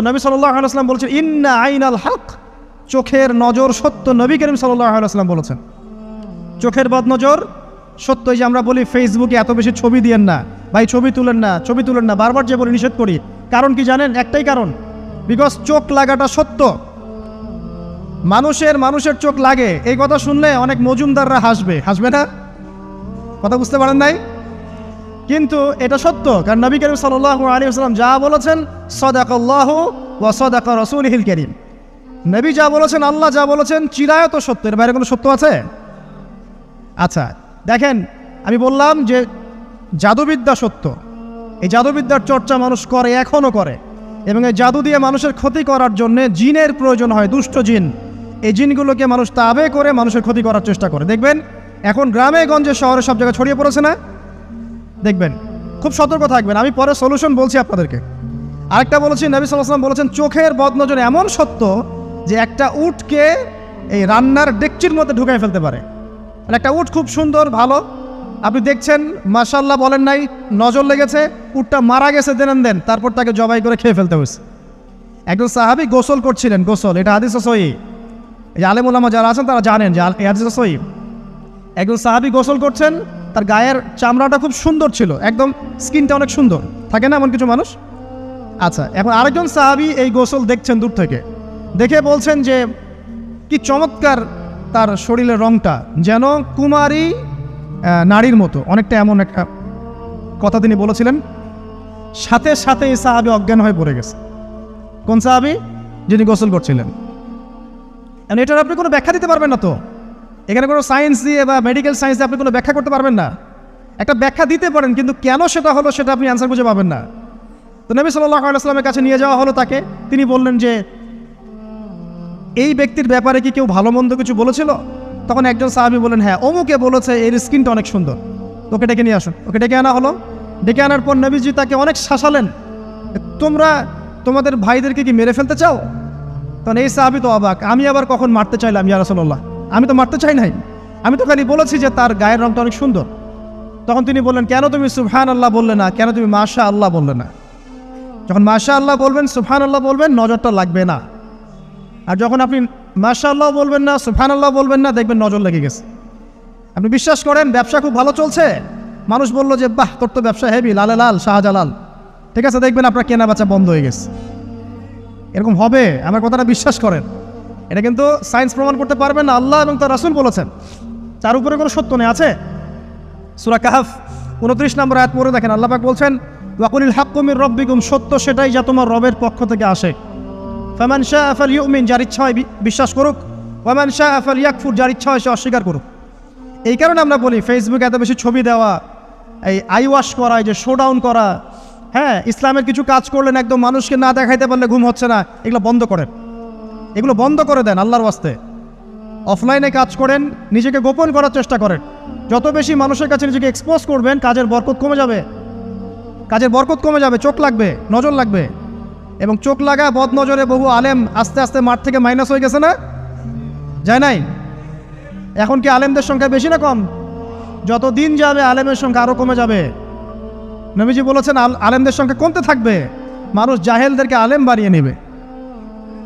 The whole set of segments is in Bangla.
নবী সাল্লাম বলছেন, ইন্না আইন আল হক। চোখের নজর সত্য নবী করিম সাল্লাম বলেছেন। চোখের বদ নজর সত্য যে আমরা বলি ফেসবুকে এত বেশি ছবি দিয়েন না। ভাই, ছবি তুলেন না, ছবি তুলেন না, বারবার যে বলি নিষেধ করি। কারণ কি জানেন? একটাই কারণ বিকজ চোখ লাগাটা সত্য। মানুষের মানুষের চোখ লাগে। এই কথা শুনলে অনেক মজুমদাররা হাসবে। হাসবে না? কথা বুঝতে পারেন নাই? কিন্তু এটা সত্য, কারণ নবী করিম সাল্লাহ আলী আসসালাম যা বলেছেন, সদাকল্লাহ ওয়া সদাক রসুল হিল করিম। নবী যা বলেছেন, আল্লাহ যা বলেছেন, চিরায়ত সত্য। এর বাইরে কোনো সত্য আছে? আচ্ছা দেখেন, আমি বললাম যে জাদুবিদ্যা সত্য। এই জাদুবিদ্যার চর্চা মানুষ করে, এখনও করে। এবং এই জাদু দিয়ে মানুষের ক্ষতি করার জন্যে জিনের প্রয়োজন হয়, দুষ্ট জিন। এই জিনগুলোকে মানুষ তাবে করে মানুষের ক্ষতি করার চেষ্টা করে। দেখবেন, এখন গ্রামে, গঞ্জে, শহরে সব জায়গায় ছড়িয়ে পড়েছে না? দেখবেন, খুব সতর্ক থাকবেন। আমি পরে সলিউশন বলছি আপনাদেরকে। আরেকটা বলেছি, নবী সাল্লাম বলেছেন, চোখের বদনজর এমন সত্য যে একটা উটকে এই রান্নার ডেকচির মধ্যে ঢুকাই ফেলতে পারে। একটা উট খুব সুন্দর, ভালো। আপনি দেখছেন মাশাল্লাহ বলেন নাই, নজর লেগেছে, উটটা মারা গেছে, দেন দেন, তারপর তাকে জবাই করে খেয়ে ফেলতে হয়েছে। একজন সাহাবি গোসল করছিলেন, গোসল, এটা হাদিস সহি। এই যে আলেমুলামা যারা আছেন তারা জানেন যে হাদিস সহি। একজন সাহাবি গোসল করছেন তার গায়ের চামড়াটা খুব সুন্দর ছিল। একদম স্কিনটা অনেক সুন্দর। থাকে না এমন কিছু মানুষ? আচ্ছা এখন আরেকজন সাহাবি এই গোসল দেখছেন দূর থেকে। দেখে বলছেন যে, কি চমৎকার তার শরীরের রংটা, যেন কুমারী নারীর মতো। অনেকটা এমন একটা কথা তিনি বলেছিলেন। সাথে সাথে এই সাহাবি অজ্ঞান হয়ে পড়ে গেছে। কোন সাহাবি? যিনি গোসল করছিলেন। এটার আপনি কোনো ব্যাখ্যা দিতে পারবেন না তো? এখানে কোনো সায়েন্স দিয়ে বা মেডিকেল সায়েন্স দিয়ে আপনি কোনো ব্যাখ্যা করতে পারবেন না। একটা ব্যাখ্যা দিতে পারেন, কিন্তু কেন সেটা হলো সেটা আপনি অ্যান্সার খুঁজে পাবেন না। তো নবী সাল্লাহ কাছে নিয়ে যাওয়া হলো তাকে। তিনি বললেন যে, এই ব্যক্তির ব্যাপারে কি কেউ ভালো মন্দ কিছু বলেছিল? তখন একজন সাহাবি বলেন হ্যাঁ অমুকে বলেছে, এর স্কিনটা অনেক সুন্দর। ওকে ডেকে নিয়ে আসুন। ওকে ডেকে আনা হলো। ডেকে আনার পর নবীজি তাকে অনেক শাসালেন। তোমরা, তোমাদের ভাইদেরকে কি মেরে ফেলতে চাও? তখন এই সাহাবি তো অবাক, আমি আবার কখন মারতে চাইলাম, ইয়া রাসূলুল্লাহ? আমি তো মারতে চাই নাই। আমি তো খালি বলেছি যে তার গায়ের রংটা অনেক সুন্দর। তখন তিনি বললেন, কেন তুমি সুবহান আল্লাহ বললে না? কেন তুমি মাশা আল্লাহ বললে না? যখন মাশা আল্লাহ বলবেন সুবহান আল্লাহ বলবেন, নজরটা লাগবে না। আর যখন আপনি মাশা আল্লাহ বলবেন না সুবহান আল্লাহ বলবেন না, দেখবেন নজর লেগে গেছে। আপনি বিশ্বাস করেন, ব্যবসা খুব ভালো চলছে? মানুষ বলল যে, বাহ, তোর তো ব্যবসা হেভি লালে লাল, শাহজালাল। ঠিক আছে, দেখবেন আপনার কেনা বেচা বন্ধ হয়ে গেছে। এরকম হবে, আমার কথাটা বিশ্বাস করেন। এটা কিন্তু সায়েন্স প্রমাণ করতে পারবেন না, আল্লাহ এবং তার রাসুল বলেছেন। তার উপরে কোনো সত্য নেই, আছে? সুরা কাহাফ উনত্রিশ নম্বর আয়াত পরে দেখেন, আল্লাহ পাক বলছেন, ওয়াকুলিল হাক্কুমির রব্বিকুম সত্য সেটাই যা তোমার রবের পক্ষ থেকে আসে। ফামান শাহ আফাল ইউমিন যার ইচ্ছা হয় বিশ্বাস করুক। ওয়ামান শাহ আফাল ইয়াকফুর যার ইচ্ছা হয় সে অস্বীকার করুক। এই কারণে আমরা বলি ফেসবুকে এত বেশি ছবি দেওয়া, এই আই ওয়াশ করা, এই যে শো ডাউন করা হ্যাঁ ইসলামের কিছু কাজ করলেন একদম মানুষকে না দেখাইতে পারলে ঘুম হচ্ছে না, এগুলো বন্ধ করেন। এগুলো বন্ধ করে দেন আল্লাহর ওয়াস্তে। অফলাইনে কাজ করেন, নিজেকে গোপন করার চেষ্টা করেন। যত বেশি মানুষের কাছে নিজেকে এক্সপোজ করবেন, কাজের বরকত কমে যাবে। কাজের বরকত কমে যাবে, চোখ লাগবে, নজর লাগবে। এবং চোখ লাগা বদ নজরে বহু আলেম আস্তে আস্তে মাঠ থেকে মাইনাস হয়ে গেছে না? যায় নাই? এখন কি আলেমদের সংখ্যা বেশি না কম? যত দিন যাবে, আলেমের সংখ্যা আরও কমে যাবে। নবীজি বলেছেন, আল- আলেমদের সংখ্যা কমতে থাকবে। মানুষ জাহেলদেরকে আলেম বাড়িয়ে নেবে।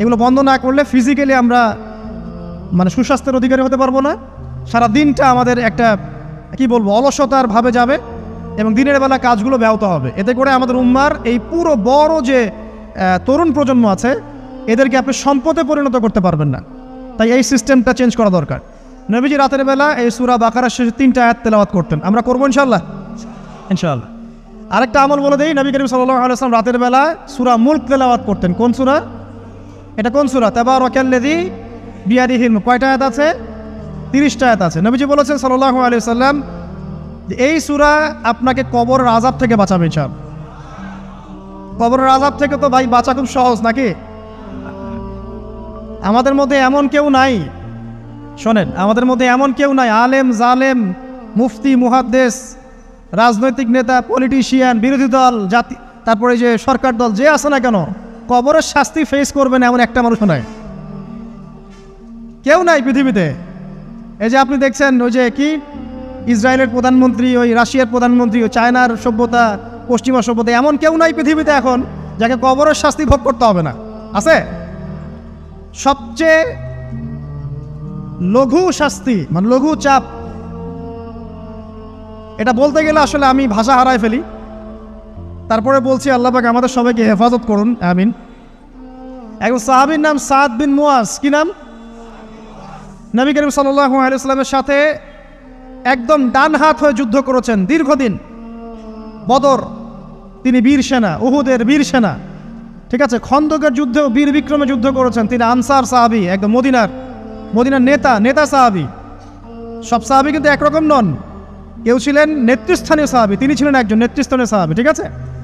এগুলো বন্ধ না করলে ফিজিক্যালি আমরা মানে সুস্বাস্থ্যের অধিকারী হতে পারব না। সারা দিনটা আমাদের একটা, কি বলব, অলসতার ভাবে যাবে এবং দিনের বেলা কাজগুলো ব্যাহত হবে। এতে করে আমাদের উম্মার এই পুরো বড় যে তরুণ প্রজন্ম আছে, এদেরকে আপনি সম্পদে পরিণত করতে পারবেন না। তাই এই সিস্টেমটা চেঞ্জ করা দরকার। নবীজি রাতের বেলা এই সুরা বাকারার শেষে তিনটা আয়াত তেলাওয়াত করতেন। আমরা করব ইনশাল্লাহ ইনশাল্লাহ আরেকটা আমল বলে দিই, নবী করিম আলাইসলাম রাতের বেলা সুরা মুল্ক তেলাওয়াত করতেন। কোন সুরা? এটা কোন সুরা? তেবা রকেল্লেদি বিয়াদি হিলম কয়টা আয়াত আছে? তিরিশটা আয়াত আছে। নবীজি বলেছেন সাল্লাহ আলি সাল্লাম এই সুরা আপনাকে কবরের আজাব থেকে বাঁচাবে চান কবরের আজাব থেকে তো ভাই বাঁচা খুব সহজ নাকি? আমাদের মধ্যে এমন কেউ নাই। শোনেন, আমাদের মধ্যে এমন কেউ নাই। আলেম, জালেম, মুফতি, মুহাদ্দেস, রাজনৈতিক নেতা, পলিটিশিয়ান, বিরোধী দল, জাতি, তারপরে যে সরকার দল, যে আছে না কেন? কবরের শাস্তি ফেস করবেন এমন একটা মানুষ নাই। কেউ নাই পৃথিবীতে। এই যে আপনি দেখছেন ওই যে কি? ইসরায়েলের প্রধানমন্ত্রী, ওই রাশিয়ার প্রধানমন্ত্রী ওই চায়নার সভ্যতা, পশ্চিমা সভ্যতা, এমন কেউ নাই পৃথিবীতে এখন যাকে কবরের শাস্তি ভোগ করতে হবে না। আছে? সবচেয়ে লঘু শাস্তি মানে লঘু চাপ, এটা বলতে গেলে আসলে আমি ভাষা হারায় ফেলি। তারপরে বলছি, আল্লাহ পাক আমাদের সবাইকে হেফাজত করুন, আমিন। একজন সাহাবির নাম সাদ বিন মুয়াজ, কি নাম? নবী করিম সাল্লামের সাথে একদম ডান হাত হয়ে যুদ্ধ করেছেন, দীর্ঘদিন। বদর, তিনি বীর সেনা, উহুদের বীর সেনা, ঠিক আছে? খন্দকের যুদ্ধেও বীর বিক্রমে যুদ্ধ করেছেন তিনি আনসার সাহাবি, একদম মদিনার মদিনার নেতা নেতা সাহাবি। সব সাহাবি কিন্তু একরকম নন। কেউ ছিলেন নেতৃস্থানীয় সাহাবি, তিনি ছিলেন একজন নেতৃস্থানীয় সাহাবি, ঠিক আছে?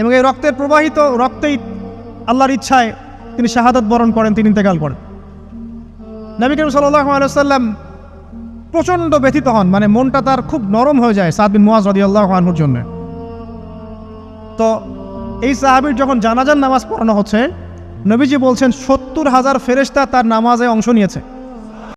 এবং এই রক্তের প্রবাহিত রক্তেই আল্লাহর ইচ্ছায় তিনি শাহাদত বরণ করেন, তিনি ইন্তেকাল করেন। নবী করিম সাল্লাহ আলাইসাল্লাম প্রচণ্ড ব্যথিত হন মানে মনটা তার খুব নরম হয়ে যায় সাদ বিন মুয়াজ রদি আল্লাহ আনহুর জন্য। তো এই সাহাবির যখন জানাজার নামাজ পড়ানো হচ্ছে, নবীজি বলছেন, সত্তর হাজার ফেরেশতা তার নামাজে অংশ নিয়েছে।